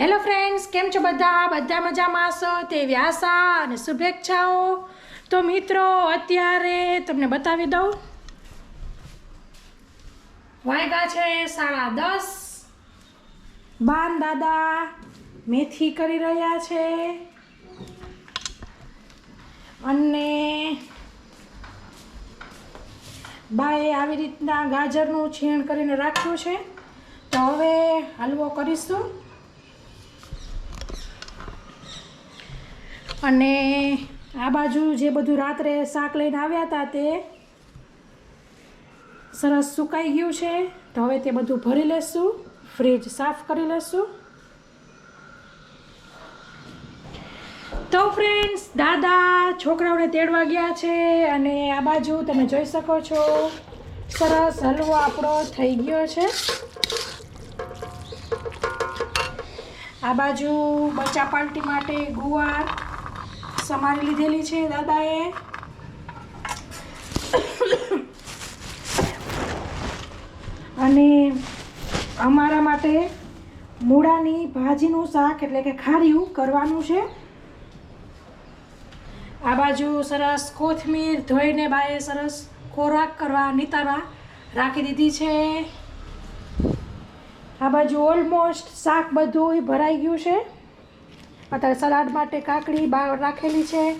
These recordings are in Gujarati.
હેલો ફ્રેન્ડ્સ કેમ છો બધા? બધા મજામાં હશો? તે વ્યાસા અને શુભેચ્છાઓ. તો મિત્રો, અત્યારે તમને બતાવી દઉં. વાગ્યા છે સાડા દસ. બાન દાદા મેથી કરી રહ્યા છે. અને બાએ આવી રીતના ગાજરનું છીણ કરીને રાખ્યું છે. તો હવે હલવો કરીશું. અને આ બાજુ જે બધું રાત્રે શાક લઈને આવ્યા હતા તે સરસ સુકાઈ ગયું છે. તો હવે તે બધું ભરી લેશું, ફ્રીજ સાફ કરી લેશું. તો ફ્રેન્ડ્સ દાદા, છોકરાઓને તેડવા ગયા છે અને આ બાજુ તમે જોઈ શકો છો, સરસ હલવો આપણો થઈ ગયો છે. આ બાજુ બચ્ચા પાર્ટી માટે ગુવાર સમારી લીધેલી છે, દાદાએ. અને અમારા માટે મૂળાની ભાજીનું શાક એટલે કે ખાર્યું કરવાનું છે. આ બાજુ સરસ કોથમીર ધોઈને બાએ સરસ ખોરાક કરવા નિતારવા રાખી દીધી છે. આ બાજુ ઓલમોસ્ટ શાક બધું ભરાઈ ગયું છે. અત્યારે સલાડ માટે કાકડી બહાર રાખેલી છે.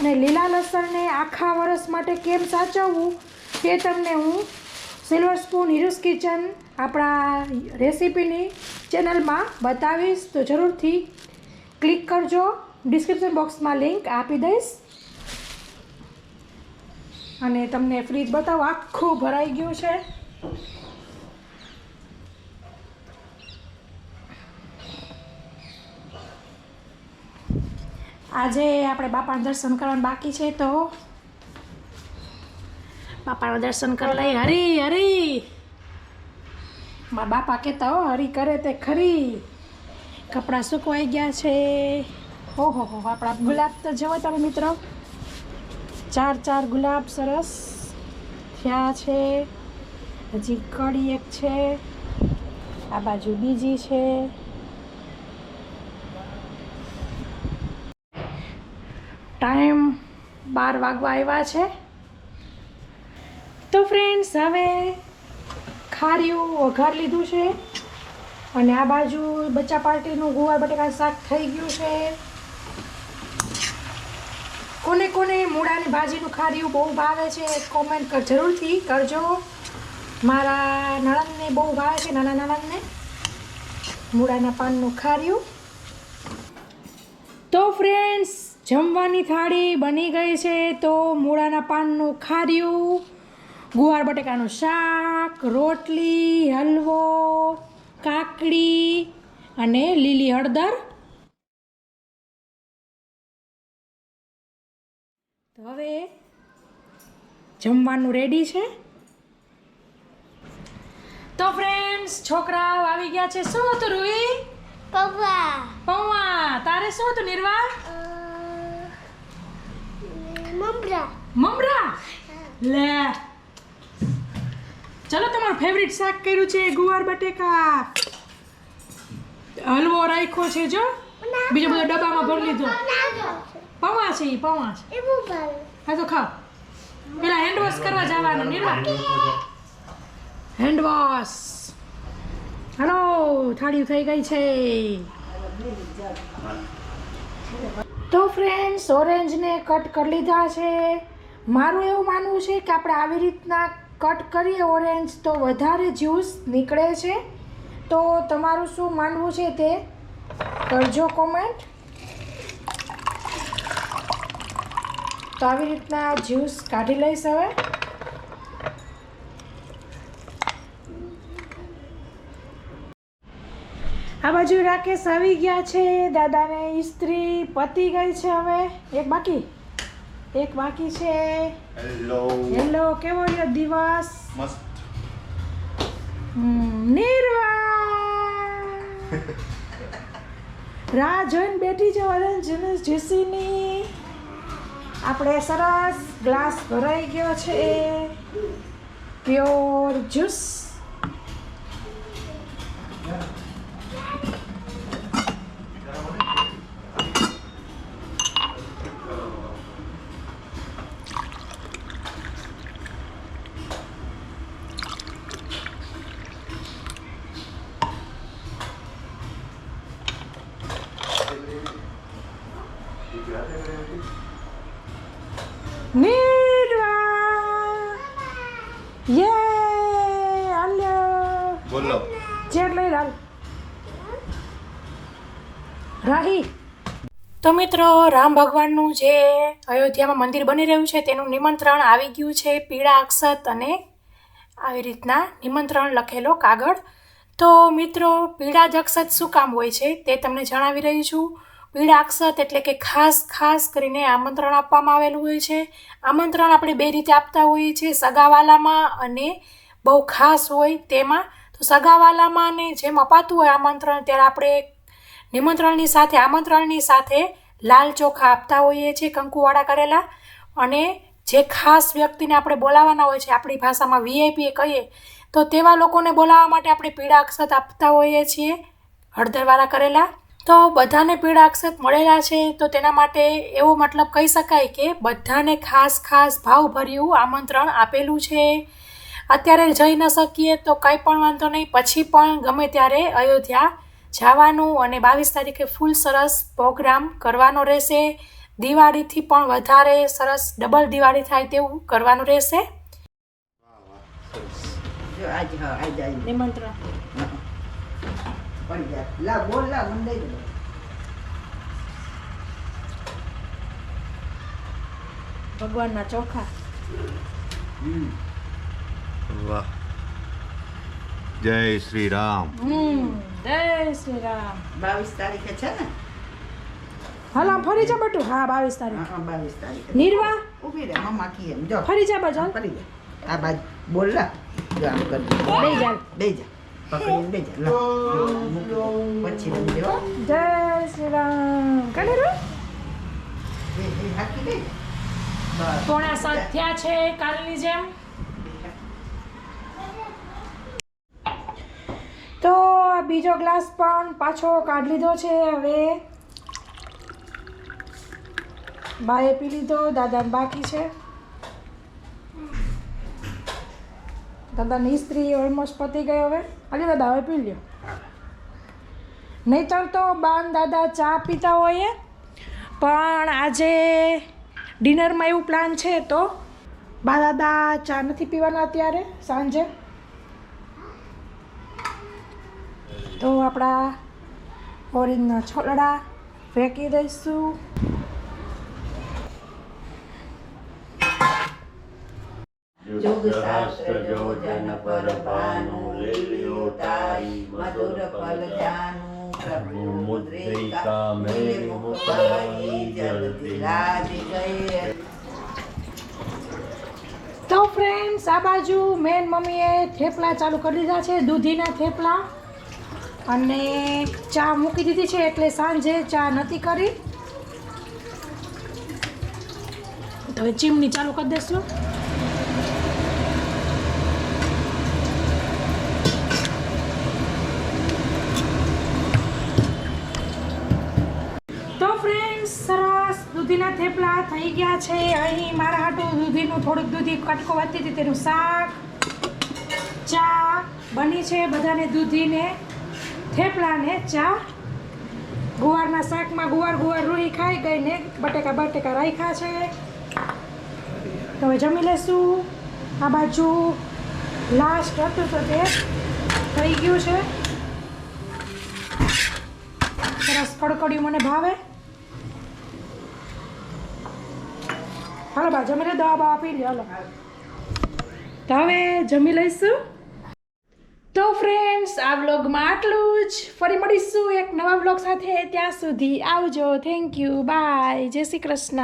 અને લીલા લસણને આખા વરસ માટે કેમ સાચવવું તે તમને હું સિલ્વર સ્પૂન હિરુસ કિચન આપણા રેસીપીની ચેનલમાં બતાવીશ. તો જરૂરથી ક્લિક કરજો. ડિસ્ક્રિપ્શન બોક્સમાં લિંક આપી દઈશ. અને તમને ફ્રીજ બતાવો, આખું ભરાઈ ગયું છે. આજે આપણે બાપાના દર્શન કરવાનું બાકી છે તો? બાપાના દર્શન કરી લઈ હરી હરી. મારા બાપા કહેતા, હો, હરી કરે તે ખરી. કપડાં સુકવાઈ ગયા છે. હો હો હો આપણા ગુલાબ તો જવો તમે મિત્રો. ચાર ચાર ગુલાબ સરસ થયા છે. હજી કડી એક છે. આ બાજુ બીજી છે. બાર વાગવા આવ્યા છે. તો ફ્રેન્ડ્સ હવે ખાર્યું વઘાર લીધું છે અને આ બાજુ બચ્ચા પાર્ટીનું ગુવાર બટેકા શાક થઈ ગયું છે. કોને કોને મૂળાની ભાજીનું ખાર્યું બહુ ભાવે છે કોમેન્ટ કર જરૂરથી કરજો. મારા નણંદને બહુ ભાવે છે, નાના નણંદને. મૂળાના પાનનું ખાર્યું. તો ફ્રેન્ડ્સ જમવાની થાળી બની ગઈ છે તો મૂળાના પાનનું ખાર્યું ગુવાર બટેકાનું શાક રોટલી હલવો કાકડી અને લીલી હળદર. તો હવે જમવાનું રેડી છે. તો ફ્રેન્ડ્સ છોકરાઓ આવી ગયા છે. શું હતું રૂહી પૌવા. પૌવા. તારે શું હતું નિર્વા મમરા. મમરા? લે. ચલો તમારું ફેવરિટ શાક કર્યું છે ગુવાર બટેકા. હલવો રાખ્યો છે જો. બીજો બધો ડબ્બામાં ભરી લીધો. પૌવા છે ઈ પૌવા છે. હા તો ખાઓ. પેલા હેન્ડ વોશ કરવા જવાનું નિર્વા. હેન્ડ વોશ હલો થાળી થઈ ગઈ છે. તો ફ્રેન્ડ્સ ઓરેન્જને કટ કરી લીધા છે. મારું એવું માનવું છે કે આપણે આવી રીતના કટ કરીએ ઓરેન્જ તો વધારે જ્યુસ નીકળે છે. તો તમારું શું માનવું છે તે કરજો કોમેન્ટ તો આવી રીતના જ્યુસ કાઢી લઈશ હવે. આ બાજુ રાકેશ આવી ગયા છે. દાદાને ઇસ્ત્રી પતી ગઈ છે હવે. એક બાકી? એક બાકી છે. હેલો હેલો કેવો રહ્યો દિવસ? મસ્ત. હમ, નિર્વા રાહ જોઈને બેઠી છે ઓરેન્જ જેસીની. આપણે સરસ ગ્લાસ ભરાઈ ગયો છે. પ્યોર જ્યુસ યે હાલ્યો બોલો ચેક લઈ રાલ રાહી તો મિત્રો રામ ભગવાનનું જે અયોધ્યામાં મંદિર બની રહ્યું છે તેનું નિમંત્રણ આવી ગયું છે પીળા અક્ષત અને આવી રીતના નિમંત્રણ લખેલો કાગળ. તો મિત્રો પીળા જ અક્ષત શું કામ હોય છે તે તમને જણાવી રહી છું. પીળા અક્ષત એટલે કે ખાસ ખાસ કરીને આમંત્રણ આપવામાં આવેલું હોય છે. આમંત્રણ આપણે બે રીતે આપતા હોઈએ છીએ. સગાવાલામાં અને બહુ ખાસ હોય તેમાં. તો સગાવાલામાં અને જેમ અપાતું હોય આમંત્રણ, ત્યારે આપણે નિમંત્રણની સાથે, આમંત્રણની સાથે લાલ ચોખા આપતા હોઈએ છીએ, કંકુવાળા કરેલા. અને જે ખાસ વ્યક્તિને આપણે બોલાવવાના હોય છે, આપણી ભાષામાં વીઆઈપી કહીએ, તો તેવા લોકોને બોલાવવા માટે આપણે પીળા અક્ષત આપતા હોઈએ છીએ. હળદરવાળા કરેલા. તો બધાને પીળા આક્ષેપ મળેલા છે તો તેના માટે એવો મતલબ કહી શકાય કે બધાને ખાસ ખાસ ભાવભર્યું આમંત્રણ આપેલું છે. અત્યારે જઈ ન શકીએ તો કંઈ પણ વાંધો નહીં. પછી પણ ગમે ત્યારે અયોધ્યા જવાનું અને બાવીસ તારીખે ફૂલ સરસ પ્રોગ્રામ કરવાનો રહેશે. દિવાળીથી પણ વધારે સરસ ડબલ દિવાળી થાય તેવું કરવાનું રહેશે. જો આજ હા આજ આજ. નિમંત્રણ. પડી જાય. લા બોલ લા મને દઈ દે. ભગવાનના ચોખા. હમ. વાહ. જય શ્રી રામ. હમ જય શ્રી રામ. બાવીસ તારીખે છે ને? હાલા ફરી જા બટુ. હા બાવીસ તારીખ. હા બાવીસ તારીખ. નિર્વા? ઊભી રે મમ્મા કી એમ જો. ફરી જા બજા ફરી જા. આ બાજ. બોલ લા. જો આમ કરી દે. જા. દે જા. પકડીને બે જા લા મૂકી દે. પછી રમજે જય શ્રી રામ કાઢે રો એ એ હાકી દે પોણા સાત થયા છે કાલની જેમ તો બીજો ગ્લાસ પણ પાછો કાઢી લીધો છે હવે બાએ પી લીધો દાદાને બાકી છે દાદાની ઇસ્ત્રી ઓલમોસ્ટ પતી ગઈ હવે. અલી દાદા, હવે પી લ્યો. નહીતર તો બાન દાદા ચા પીતા હોઈએ. પણ આજે ડિનરમાં એવું પ્લાન છે તો? બા દાદા ચા નથી પીવાના અત્યારે, સાંજે? તો આપણા ઓરેન્જના છોલડા ફેંકી દઈશું. જુગ શાસ્ત્ર જો જન લીલ્યો તારી મધુર ફલ જાનુ પ્રભુ મુદ્રિકા તો ફ્રેન્ડ્સ આ બાજુ મેન મમ્મીએ થેપલા ચાલુ કરી દીધા છે દૂધીના થેપલા. અને ચા મૂકી દીધી છે એટલે સાંજે ચા નથી કરી. તો ચીમની ચાલુ કરી દઈશું તો ફ્રેન્ડ્સ સરસ દૂધીના થેપલા થઈ ગયા છે. અહીં મારા હાટું દૂધીનું થોડુંક દૂધી કટકો વધતી હતી. તેનું શાક, ચા બની છે. બધાને દૂધીને થેપલાને ચા. ગુવારના શાકમાં ગુવાર ગુવાર રોઈ ખાઈ ગઈ ને બટેકા બટેકા રાખ્યા છે. તો હવે જમી લેશું. આ બાજુ લાસ્ટ હતું તો તે થઈ ગયું છે. સરસ કડકડિયું મને ભાવે. હાલો બા, જમી લે, દવા બવા પી લે, હાલો. તો હવે જમી લઈશું. તો ફ્રેન્ડ્સ આ વ્લોગમાં આટલું જ. ફરી મળીશું એક નવા વ્લોગ સાથે. ત્યાં સુધી આવજો. થેન્ક યુ બાય જય શ્રી કૃષ્ણ.